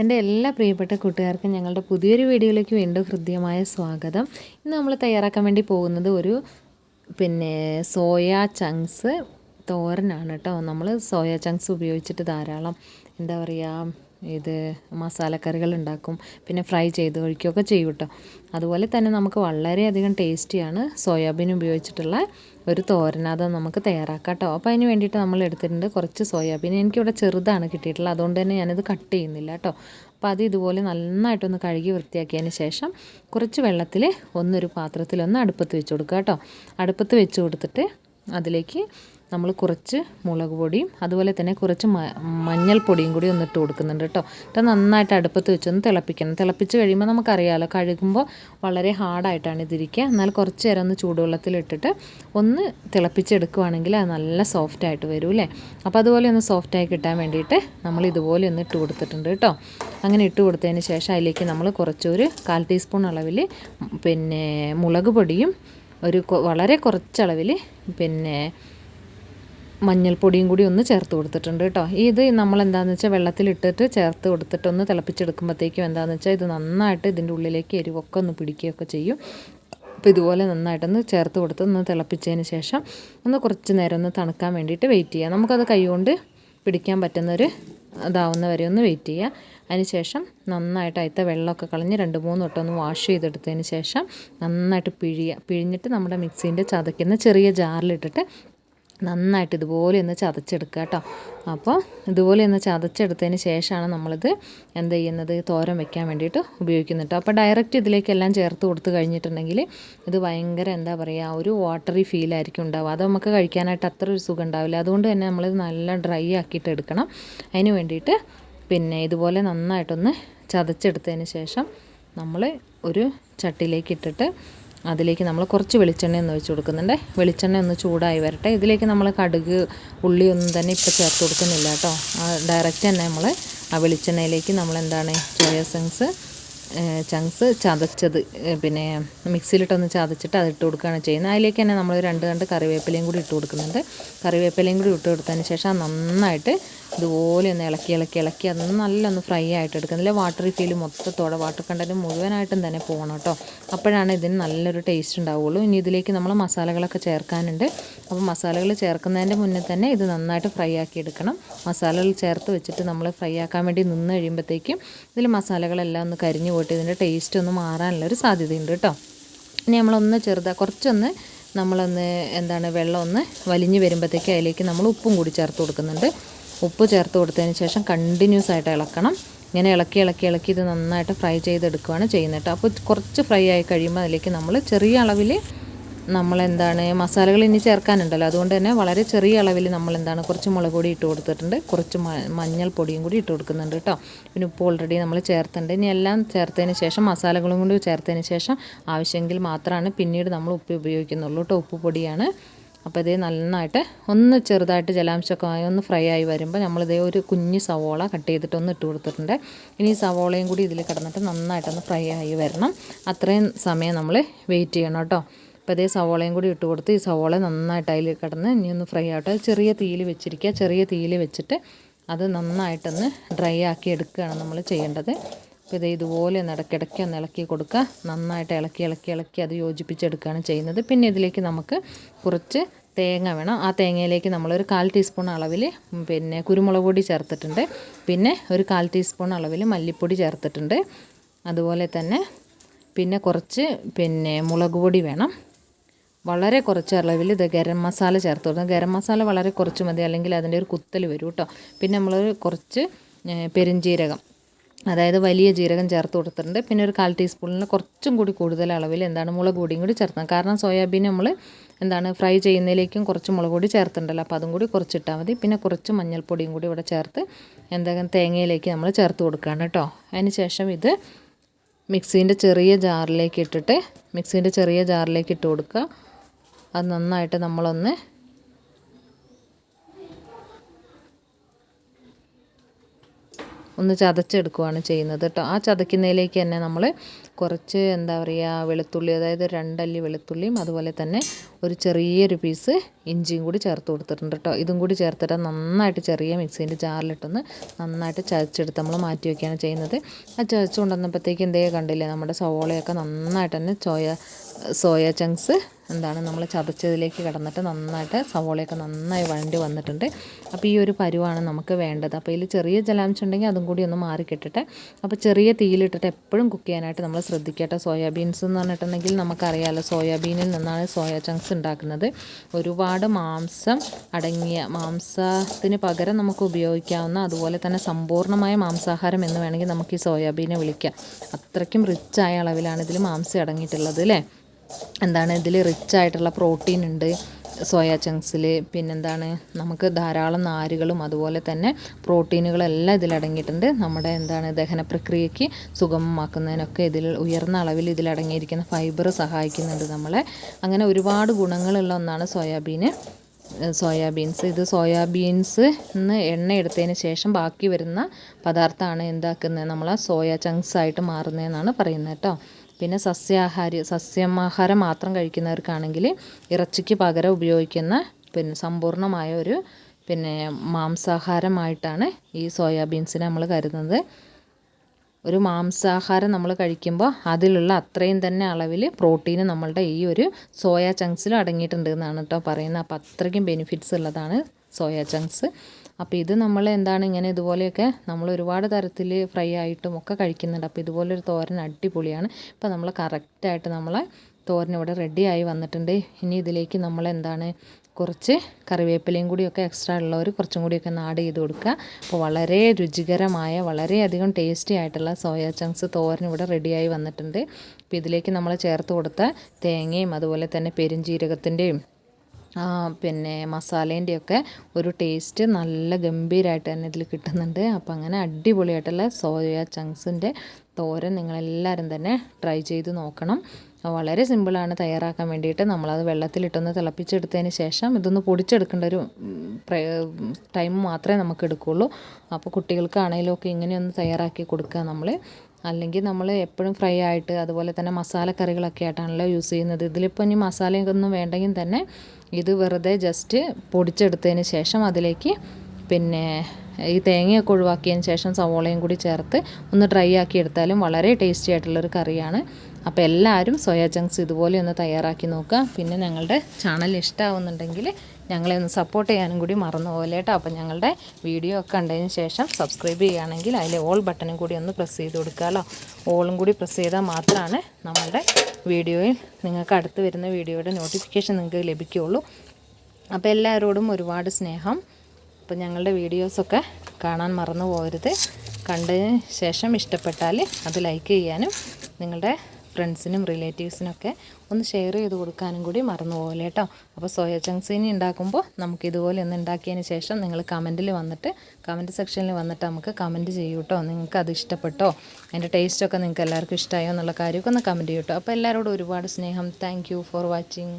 എന്റെ എല്ലാ പ്രിയപ്പെട്ട കൂട്ടുകാർക്കും ഞങ്ങളുടെ പുതിയൊരു വീഡിയോയിലേക്ക് വീണ്ടും ഹൃദ്യമായ സ്വാഗതം. ഇന്ന് നമ്മൾ തയ്യാറാക്കാൻ വേണ്ടി പോകുന്നത് ഒരു പിന്നെ സോയ ചങ്ക്സ് തോരനാണ് കേട്ടോ. നമ്മൾ സോയ ചങ്ക്സ് ഉപയോഗിച്ചിട്ട് ധാരാളം എന്താ പറയുക ഇത് മസാലക്കറികൾ ഉണ്ടാക്കും പിന്നെ ഫ്രൈ ചെയ്ത് കഴിക്കുകയൊക്കെ ചെയ്യും കേട്ടോ അതുപോലെ തന്നെ നമുക്ക് വളരെയധികം ടേസ്റ്റിയാണ് സോയാബീൻ ഉപയോഗിച്ചിട്ടുള്ള ഒരു തോരനാഥ നമുക്ക് തയ്യാറാക്കാം കേട്ടോ അപ്പോൾ അതിന് വേണ്ടിയിട്ട് നമ്മൾ എടുത്തിട്ടുണ്ട് കുറച്ച് സോയാബീൻ. എനിക്കിവിടെ ചെറുതാണ് കിട്ടിയിട്ടുള്ളത്. അതുകൊണ്ട് തന്നെ ഞാനിത് കട്ട് ചെയ്യുന്നില്ല കേട്ടോ അപ്പോൾ അത് ഇതുപോലെ നന്നായിട്ടൊന്ന് കഴുകി വൃത്തിയാക്കിയതിന് ശേഷം കുറച്ച് വെള്ളത്തിൽ ഒന്നൊരു പാത്രത്തിലൊന്ന് അടുപ്പത്ത് വെച്ച് കൊടുക്കുക കേട്ടോ അടുപ്പത്ത് വെച്ച് കൊടുത്തിട്ട് അതിലേക്ക് നമ്മൾ കുറച്ച് മുളക് പൊടിയും അതുപോലെ തന്നെ കുറച്ച് മഞ്ഞൾപ്പൊടിയും കൂടി ഒന്ന് ഇട്ട് കൊടുക്കുന്നുണ്ട് കേട്ടോ. എന്നിട്ട് നന്നായിട്ട് അടുപ്പത്ത് വെച്ചൊന്ന് തിളപ്പിക്കണം. തിളപ്പിച്ച് കഴിയുമ്പോൾ നമുക്കറിയാമല്ലോ കഴുകുമ്പോൾ വളരെ ഹാർഡായിട്ടാണ് ഇതിരിക്കുക. എന്നാൽ കുറച്ച് നേരം ഒന്ന് ചൂടുവെള്ളത്തിലിട്ടിട്ട് ഒന്ന് തിളപ്പിച്ചെടുക്കുവാണെങ്കിൽ അത് നല്ല സോഫ്റ്റായിട്ട് വരും അല്ലേ? അപ്പോൾ അതുപോലെ ഒന്ന് സോഫ്റ്റായി കിട്ടാൻ വേണ്ടിയിട്ട് നമ്മൾ ഇതുപോലെ ഒന്ന് ഇട്ട് കൊടുത്തിട്ടുണ്ട് കേട്ടോ. അങ്ങനെ ഇട്ട് കൊടുത്തതിന് ശേഷം അതിലേക്ക് നമ്മൾ കുറച്ചൊരു കാൽ ടീസ്പൂൺ അളവിൽ പിന്നെ മുളക് പൊടിയും ഒരു വളരെ കുറച്ചളവിൽ പിന്നെ മഞ്ഞൾപ്പൊടിയും കൂടി ഒന്ന് ചേർത്ത് കൊടുത്തിട്ടുണ്ട് കേട്ടോ. ഇത് നമ്മൾ എന്താണെന്ന് വെച്ചാൽ വെള്ളത്തിലിട്ടിട്ട് ചേർത്ത് കൊടുത്തിട്ട് ഒന്ന് തിളപ്പിച്ചെടുക്കുമ്പോഴത്തേക്കും എന്താണെന്ന് വെച്ചാൽ ഇത് നന്നായിട്ട് ഇതിന്റെ ഉള്ളിലേക്ക് എരിവൊക്കെ ഒന്ന് പിടിക്കുകയൊക്കെ ചെയ്യും. അപ്പോൾ ഇതുപോലെ നന്നായിട്ടൊന്ന് ചേർത്ത് കൊടുത്ത് ഒന്ന് തിളപ്പിച്ചതിന് ശേഷം ഒന്ന് കുറച്ച് നേരം ഒന്ന് തണുക്കാൻ വേണ്ടിയിട്ട് വെയിറ്റ് ചെയ്യാം. നമുക്കത് കൈകൊണ്ട് പിടിക്കാൻ പറ്റുന്നൊരു ഇതാവുന്നവരെ ഒന്ന് വെയിറ്റ് ചെയ്യുക അതിനുശേഷം നന്നായിട്ട് അതിത്തെ വെള്ളമൊക്കെ കളഞ്ഞ് രണ്ട് മൂന്ന് വട്ടം ഒന്ന് വാഷ് ചെയ്തെടുത്തതിന് ശേഷം നന്നായിട്ട് പിഴിയുക പിഴിഞ്ഞിട്ട് നമ്മുടെ മിക്സീന്റെ ചതയ്ക്കുന്ന ചെറിയ ജാറിലിട്ടിട്ട് നന്നായിട്ട് ഇതുപോലെ ഒന്ന് ചതച്ചെടുക്കുക കേട്ടോ. അപ്പോൾ ഇതുപോലെ ഒന്ന് ചതച്ചെടുത്തതിന് ശേഷമാണ് നമ്മളിത് എന്ത് ചെയ്യുന്നത്? തോരൻ വെക്കാൻ വേണ്ടിയിട്ട് ഉപയോഗിക്കുന്നത് കേട്ടോ. അപ്പോൾ ഡയറക്റ്റ് ഇതിലേക്കെല്ലാം ചേർത്ത് കൊടുത്തു കഴിഞ്ഞിട്ടുണ്ടെങ്കിൽ ഇത് ഭയങ്കര എന്താ പറയുക ഒരു വാട്ടറി ഫീൽ ആയിരിക്കും ഉണ്ടാവുക. അത് നമുക്ക് കഴിക്കാനായിട്ട് അത്ര ഒരു സുഖം ഉണ്ടാവില്ല. അതുകൊണ്ട് തന്നെ നമ്മളിത് നല്ല ഡ്രൈ ആക്കിയിട്ട് എടുക്കണം. അതിന് വേണ്ടിയിട്ട് പിന്നെ ഇതുപോലെ നന്നായിട്ടൊന്ന് ചതച്ചെടുത്തതിന് ശേഷം നമ്മൾ ഒരു ചട്ടിയിലേക്ക് ഇട്ടിട്ട് അതിലേക്ക് നമ്മൾ കുറച്ച് വെളിച്ചെണ്ണ ഒന്ന് വെച്ച് കൊടുക്കുന്നുണ്ട്. വെളിച്ചെണ്ണ ഒന്ന് ചൂടായി വരട്ടെ. ഇതിലേക്ക് നമ്മൾ കടുക് ഉള്ളി ഒന്നും തന്നെ ഇപ്പോൾ ചേർത്ത് കൊടുക്കുന്നില്ല കേട്ടോ. ഡയറക്റ്റ് തന്നെ നമ്മൾ ആ വെളിച്ചെണ്ണയിലേക്ക് നമ്മൾ എന്താണ് സോയ ചങ്ക്സ് ചതച്ചത് പിന്നെ മിക്സിയിലിട്ടൊന്ന് ചതച്ചിട്ട് അത് ഇട്ട് കൊടുക്കുകയാണ് ചെയ്യുന്നത്. അതിലേക്ക് തന്നെ നമ്മൾ രണ്ട് രണ്ട് കറിവേപ്പിലയും കൂടി ഇട്ട് കൊടുക്കുന്നുണ്ട്. കറിവേപ്പിലയും കൂടി ഇട്ട് കൊടുത്തതിന് ശേഷം നന്നായിട്ട് ഇതുപോലെ ഒന്ന് ഇളക്കി ഇളക്കി ഇളക്കി അത് നല്ലൊന്ന് ഫ്രൈ ആയിട്ട് എടുക്കുന്നില്ല വാട്ടർ ഫീൽ മൊത്തത്തോടെ വാട്ടർ കണ്ടന്റ് മുഴുവനായിട്ടും തന്നെ പോകണം കേട്ടോ. അപ്പോഴാണ് ഇതിന് നല്ലൊരു ടേസ്റ്റ് ഉണ്ടാവുള്ളൂ. ഇനി ഇതിലേക്ക് നമ്മൾ മസാലകളൊക്കെ ചേർക്കാനുണ്ട്. അപ്പോൾ മസാലകൾ ചേർക്കുന്നതിന്റെ മുന്നേ തന്നെ ഇത് നന്നായിട്ട് ഫ്രൈ ആക്കി എടുക്കണം. മസാലകൾ ചേർത്ത് വെച്ചിട്ട് നമ്മൾ ഫ്രൈ ആക്കാൻ വേണ്ടി നിന്ന് കഴിയുമ്പോഴത്തേക്കും ഇതിൽ മസാലകളെല്ലാം ഒന്ന് കരിഞ്ഞു പോയിട്ട് ഇതിന്റെ ടേസ്റ്റ് ഒന്ന് മാറാനുള്ള ഒരു സാധ്യതയുണ്ട് കേട്ടോ. ഇനി നമ്മളൊന്ന് ചെറുതാണ് കുറച്ചൊന്ന് നമ്മളൊന്ന് എന്താണ് വെള്ളം ഒന്ന് വലിഞ്ഞ് വരുമ്പോഴത്തേക്ക് അതിലേക്ക് നമ്മൾ ഉപ്പും കൂടി ചേർത്ത് കൊടുക്കുന്നുണ്ട്. ഉപ്പ് ചേർത്ത് കൊടുത്തതിന് ശേഷം കണ്ടിന്യൂസ് ആയിട്ട് ഇളക്കണം. ഇങ്ങനെ ഇളക്കി ഇളക്കി ഇളക്കി ഇത് നന്നായിട്ട് ഫ്രൈ ചെയ്തെടുക്കുകയാണ് ചെയ്യുന്നത് കേട്ടോ. അപ്പോൾ കുറച്ച് ഫ്രൈ ആയി കഴിയുമ്പോൾ അതിലേക്ക് നമ്മൾ ചെറിയ അളവിൽ നമ്മളെന്താണ് മസാലകൾ ഇനി ചേർക്കാനുണ്ടല്ലോ. അതുകൊണ്ട് തന്നെ വളരെ ചെറിയ അളവിൽ നമ്മൾ എന്താണ് കുറച്ച് മുളക് പൊടി ഇട്ട് കൊടുത്തിട്ടുണ്ട്. കുറച്ച് മഞ്ഞൾപ്പൊടിയും കൂടി ഇട്ട് കൊടുക്കുന്നുണ്ട് കേട്ടോ. പിന്നെ ഉപ്പ് ഓൾറെഡി നമ്മൾ ചേർത്തിട്ടുണ്ട്. ഇനി എല്ലാം ചേർത്തതിന് ശേഷം മസാലകളും കൂടി ചേർത്തതിന് ശേഷം ആവശ്യമെങ്കിൽ മാത്രമാണ് പിന്നീട് നമ്മൾ ഉപ്പ് ഉപയോഗിക്കുന്നുള്ളൂ കേട്ടോ. ഉപ്പ് പൊടിയാണ്. അപ്പോൾ ഇതേ നന്നായിട്ട് ഒന്ന് ചെറുതായിട്ട് ജലാംശമൊക്കെ ആയി ഒന്ന് ഫ്രൈ ആയി വരുമ്പോൾ നമ്മളിതേ ഒരു കുഞ്ഞ് സവോള കട്ട് ചെയ്തിട്ട് ഒന്ന് ഇട്ട് കൊടുത്തിട്ടുണ്ട്. ഇനി സവോളയും കൂടി ഇതിൽ കിടന്നിട്ട് നന്നായിട്ടൊന്ന് ഫ്രൈ ആയി വരണം. അത്രയും സമയം നമ്മൾ വെയിറ്റ് ചെയ്യണം കേട്ടോ. അപ്പോൾ അതേ സവോളയും കൂടി ഇട്ട് കൊടുത്ത് ഈ സവോള നന്നായിട്ട് അതിൽ കിടന്ന് ഇനി ഒന്ന് ഫ്രൈ ആവട്ടെ. ചെറിയ തീയിൽ വെച്ചിരിക്കുക. ചെറിയ തീയിൽ വെച്ചിട്ട് അത് നന്നായിട്ടൊന്ന് ഡ്രൈ ആക്കി എടുക്കുകയാണ് നമ്മൾ ചെയ്യേണ്ടത്. അപ്പോൾ ഇത് ഇതുപോലെ ഒന്ന് ഇടയ്ക്കിടയ്ക്ക് ഒന്ന് ഇളക്കി കൊടുക്കുക. നന്നായിട്ട് ഇളക്കി ഇളക്കി ഇളക്കി അത് യോജിപ്പിച്ചെടുക്കുകയാണ് ചെയ്യുന്നത്. പിന്നെ ഇതിലേക്ക് നമുക്ക് കുറച്ച് തേങ്ങ വേണം. ആ തേങ്ങയിലേക്ക് നമ്മളൊരു കാൽ ടീസ്പൂൺ അളവിൽ പിന്നെ കുരുമുളക് പൊടി ചേർത്തിട്ടുണ്ട്. പിന്നെ ഒരു കാൽ ടീസ്പൂൺ അളവിൽ മല്ലിപ്പൊടി ചേർത്തിട്ടുണ്ട്. അതുപോലെ തന്നെ പിന്നെ കുറച്ച് പിന്നെ മുളക് പൊടി വേണം. വളരെ കുറച്ച് അളവിൽ ഇത് ഗരം മസാല ചേർത്ത് കൊടുക്കണം ഗരം മസാല വളരെ കുറച്ച് മതി അല്ലെങ്കിൽ അതിന്റെ ഒരു കുത്തൽ വരും കേട്ടോ. പിന്നെ നമ്മൾ കുറച്ച് പെരുംജീരകം അതായത് വലിയ ജീരകം ചേർത്ത് കൊടുത്തിട്ടുണ്ട്. പിന്നെ ഒരു കാൽ ടീസ്പൂണിന് കുറച്ചും കൂടി കൂടുതൽ അളവിൽ എന്താണ് മുളക് പൊടിയും കൂടി ചേർത്തണം കാരണം സോയാബീൻ നമ്മൾ എന്താണ് ഫ്രൈ ചെയ്യുന്നതിലേക്കും കുറച്ച് മുളക് പൊടി ചേർത്തിട്ടുണ്ടല്ലോ. അപ്പോൾ അതും കൂടി കുറച്ചിട്ടാൽ മതി. പിന്നെ കുറച്ച് മഞ്ഞൾപ്പൊടിയും കൂടി ഇവിടെ ചേർത്ത് എന്തെങ്കിലും തേങ്ങയിലേക്ക് നമ്മൾ ചേർത്ത് കൊടുക്കുകയാണ് കേട്ടോ. അതിന് ശേഷം ഇത് മിക്സീന്റെ ചെറിയ ജാറിലേക്ക് ഇട്ടിട്ട് മിക്സീന്റെ ചെറിയ ജാറിലേക്ക് ഇട്ട് കൊടുക്കുക. അത് നന്നായിട്ട് നമ്മളൊന്ന് ഒന്ന് ചതച്ചെടുക്കുകയാണ് ചെയ്യുന്നത് കേട്ടോ. ആ ചതയ്ക്കുന്നതിലേക്ക് തന്നെ നമ്മൾ കുറച്ച് എന്താ പറയുക വെളുത്തുള്ളി അതായത് രണ്ടല്ലി വെളുത്തുള്ളിയും അതുപോലെ തന്നെ ഒരു ചെറിയൊരു പീസ് ഇഞ്ചിയും കൂടി ചേർത്ത് കൊടുത്തിട്ടുണ്ട് കേട്ടോ. ഇതും കൂടി ചേർത്തിട്ട് നന്നായിട്ട് ചെറിയ മിക്സീന്റെ ജാറിലിട്ടൊന്ന് നന്നായിട്ട് ചതച്ചെടുത്ത് നമ്മൾ മാറ്റി വയ്ക്കുകയാണ് ചെയ്യുന്നത്. ആ ചതച്ച് കൊണ്ടുവന്നപ്പോഴത്തേക്ക് കണ്ടില്ലേ നമ്മുടെ സവോളയൊക്കെ നന്നായിട്ട് തന്നെ ചോയ സോയ ചങ്ക്സ് എന്താണ് നമ്മൾ ചതച്ചതിലേക്ക് കിടന്നിട്ട് നന്നായിട്ട് സവോളയൊക്കെ നന്നായി വഴണ്ടി വന്നിട്ടുണ്ട്. അപ്പോൾ ഈ ഒരു പരുവാണ് നമുക്ക് വേണ്ടത്. അപ്പോൾ ഇതിൽ ചെറിയ ജലാംശം ഉണ്ടെങ്കിൽ അതും കൂടി ഒന്ന് മാറി അപ്പോൾ ചെറിയ തീയിലിട്ടിട്ട് എപ്പോഴും കുക്ക് ചെയ്യാനായിട്ട് നമ്മൾ ശ്രദ്ധിക്കട്ടെ. സോയാബീൻസ് എന്ന് പറഞ്ഞിട്ടുണ്ടെങ്കിൽ നമുക്കറിയാമല്ലോ സോയാബീനിൽ നിന്നാണ് സോയ ചങ്ക്സ് ഉണ്ടാക്കുന്നത്. ഒരുപാട് മാംസം അടങ്ങിയ മാംസത്തിന് പകരം നമുക്ക് ഉപയോഗിക്കാവുന്ന അതുപോലെ തന്നെ സമ്പൂർണമായ മാംസാഹാരം എന്ന് വേണമെങ്കിൽ നമുക്ക് ഈ സോയാബീനെ വിളിക്കാം. അത്രയ്ക്കും റിച്ചായ അളവിലാണ് ഇതിൽ മാംസം അടങ്ങിയിട്ടുള്ളത് അല്ലേ? എന്താണ് ഇതിൽ റിച്ച് ആയിട്ടുള്ള പ്രോട്ടീൻ ഉണ്ട് സോയ ചങ്ക്സിൽ പിന്നെന്താണ് നമുക്ക് ധാരാളം നാരുകളും അതുപോലെ തന്നെ പ്രോട്ടീനുകളെല്ലാം ഇതിലടങ്ങിയിട്ടുണ്ട് നമ്മുടെ എന്താണ് ദഹന പ്രക്രിയയ്ക്ക് സുഗമമാക്കുന്നതിനൊക്കെ ഇതിൽ ഉയർന്ന അളവിൽ ഇതിലടങ്ങിയിരിക്കുന്ന ഫൈബർ സഹായിക്കുന്നുണ്ട് നമ്മളെ. അങ്ങനെ ഒരുപാട് ഗുണങ്ങളുള്ള ഒന്നാണ് സോയാബീന് സോയാബീൻസ് ഇത് സോയാബീൻസ് നിന്ന് എണ്ണ എടുത്തതിന് ശേഷം ബാക്കി വരുന്ന പദാർത്ഥമാണ് എന്താക്കുന്നത്? നമ്മൾ സോയ ചങ്ക്സ് ആയിട്ട് മാറുന്നതെന്നാണ് പറയുന്നത് കേട്ടോ. പിന്നെ സസ്യാഹാരി സസ്യമാഹാരം മാത്രം കഴിക്കുന്നവർക്കാണെങ്കിൽ ഇറച്ചിക്ക് പകരം ഉപയോഗിക്കുന്ന പിന്നെ സമ്പൂർണമായ ഒരു പിന്നെ മാംസാഹാരമായിട്ടാണ് ഈ സോയാബീൻസിനെ നമ്മൾ കരുതുന്നത്. ഒരു മാംസാഹാരം നമ്മൾ കഴിക്കുമ്പോൾ അതിലുള്ള അത്രയും തന്നെ അളവിൽ പ്രോട്ടീൻ നമ്മളുടെ ഈ ഒരു സോയ ചങ്ക്സിലും അടങ്ങിയിട്ടുണ്ട് എന്നാണ് കേട്ടോ പറയുന്നത്. അപ്പോൾ അത്രയ്ക്കും ബെനിഫിറ്റ്സ് ഉള്ളതാണ് സോയ ചങ്ക്സ്. അപ്പോൾ ഇത് നമ്മൾ എന്താണ് ഇങ്ങനെ ഇതുപോലെയൊക്കെ നമ്മൾ ഒരുപാട് തരത്തിൽ ഫ്രൈ ആയിട്ടും ഒക്കെ കഴിക്കുന്നുണ്ട്. അപ്പോൾ ഇതുപോലൊരു തോരൻ അടിപൊളിയാണ്. ഇപ്പോൾ നമ്മൾ കറക്റ്റായിട്ട് നമ്മളെ തോരൻ ഇവിടെ റെഡിയായി വന്നിട്ടുണ്ട്. ഇനി ഇതിലേക്ക് നമ്മൾ എന്താണ് കുറച്ച് കറിവേപ്പിലയും കൂടിയൊക്കെ എക്സ്ട്രാ ഉള്ളവർ കുറച്ചും കൂടിയൊക്കെ നാട് ചെയ്ത് കൊടുക്കുക. അപ്പോൾ വളരെ രുചികരമായ വളരെയധികം ടേസ്റ്റി ആയിട്ടുള്ള സോയ ചങ്ക്സ് തോരൻ ഇവിടെ റെഡിയായി വന്നിട്ടുണ്ട്. അപ്പോൾ ഇതിലേക്ക് നമ്മൾ ചേർത്ത് കൊടുത്ത തേങ്ങയും അതുപോലെ തന്നെ പെരുംജീരകത്തിന്റെയും പിന്നെ മസാലേന്റെയൊക്കെ ഒരു ടേസ്റ്റ് നല്ല ഗംഭീരമായിട്ട് തന്നെ ഇതിൽ കിട്ടുന്നുണ്ട്. അപ്പോൾ അങ്ങനെ അടിപൊളിയായിട്ടുള്ള സോയ ചങ്ക്സിന്റെ തോരൻ നിങ്ങളെല്ലാവരും തന്നെ ട്രൈ ചെയ്ത് നോക്കണം. വളരെ സിമ്പിളാണ് തയ്യാറാക്കാൻ വേണ്ടിയിട്ട്. നമ്മളത് വെള്ളത്തിലിട്ടൊന്ന് തിളപ്പിച്ചെടുത്തതിന് ശേഷം ഇതൊന്ന് പൊടിച്ചെടുക്കേണ്ട ഒരു ടൈം മാത്രമേ നമുക്ക് എടുക്കുകയുള്ളൂ അപ്പോൾ കുട്ടികൾക്കാണെങ്കിലും ഒക്കെ ഇങ്ങനെയൊന്ന് തയ്യാറാക്കി കൊടുക്കുക നമ്മൾ അല്ലെങ്കിൽ നമ്മൾ എപ്പോഴും ഫ്രൈ ആയിട്ട് അതുപോലെ തന്നെ മസാലക്കറികളൊക്കെ ആയിട്ടാണല്ലോ യൂസ് ചെയ്യുന്നത്. ഇതിലിപ്പോൾ ഇനി മസാലയൊന്നും വേണ്ടെങ്കിൽ തന്നെ ഇത് വെറുതെ ജസ്റ്റ് പൊടിച്ചെടുത്തതിന് ശേഷം അതിലേക്ക് പിന്നെ ഈ തേങ്ങയൊക്കെ ഒഴിവാക്കിയതിന് ശേഷം സവോളയും കൂടി ചേർത്ത് ഒന്ന് ഡ്രൈ ആക്കി എടുത്താലും വളരെ ടേസ്റ്റി ആയിട്ടുള്ളൊരു കറിയാണ്. അപ്പോൾ എല്ലാവരും സോയാ ചങ്ക്സ് ഇതുപോലെ ഒന്ന് തയ്യാറാക്കി നോക്കുക. പിന്നെ ഞങ്ങളുടെ ചാനൽ ഇഷ്ടമാവുന്നുണ്ടെങ്കിൽ ഞങ്ങളെ ഒന്ന് സപ്പോർട്ട് ചെയ്യാനും കൂടി മറന്നു പോലെ കേട്ടോ. അപ്പോൾ ഞങ്ങളുടെ വീഡിയോ ഒക്കെ കണ്ടതിന് ശേഷം സബ്സ്ക്രൈബ് ചെയ്യുകയാണെങ്കിൽ അതിലെ ഓൾ ബട്ടണും കൂടി ഒന്ന് പ്രസ് ചെയ്ത് കൊടുക്കാമല്ലോ ഓളും കൂടി പ്രസ് ചെയ്താൽ മാത്രമാണ് നമ്മളുടെ വീഡിയോയിൽ നിങ്ങൾക്ക് അടുത്ത് വരുന്ന വീഡിയോയുടെ നോട്ടിഫിക്കേഷൻ നിങ്ങൾക്ക് ലഭിക്കുകയുള്ളൂ. അപ്പോൾ എല്ലാവരോടും ഒരുപാട് സ്നേഹം. അപ്പോൾ ഞങ്ങളുടെ വീഡിയോസൊക്കെ കാണാൻ മറന്നു പോകരുത്. കണ്ടതിന് ശേഷം ഇഷ്ടപ്പെട്ടാൽ അത് ലൈക്ക് ചെയ്യാനും നിങ്ങളുടെ ഫ്രണ്ട്സിനും റിലേറ്റീവ്സിനൊക്കെ ഒന്ന് ഷെയർ ചെയ്ത് കൊടുക്കാനും കൂടി മറന്നു പോകല്ലേ കേട്ടോ? അപ്പോൾ സോയ ചങ്ക്സിനി ഉണ്ടാക്കുമ്പോൾ നമുക്ക് ഇതുപോലെ ഒന്ന് ഉണ്ടാക്കിയതിന് ശേഷം നിങ്ങൾ കമന്റിൽ വന്നിട്ട് കമന്റ് സെക്ഷനിൽ വന്നിട്ട് നമുക്ക് കമന്റ് ചെയ്യൂ കേട്ടോ. നിങ്ങൾക്ക് അത് ഇഷ്ടപ്പെട്ടോ? അതിന്റെ ടേസ്റ്റൊക്കെ നിങ്ങൾക്ക് എല്ലാവർക്കും ഇഷ്ടമായോ എന്നുള്ള കാര്യമൊക്കെ ഒന്ന് കമന്റ് ചെയ്യൂ കേട്ടോ. അപ്പോൾ എല്ലാവരോടും ഒരുപാട് സ്നേഹം. Thank for watching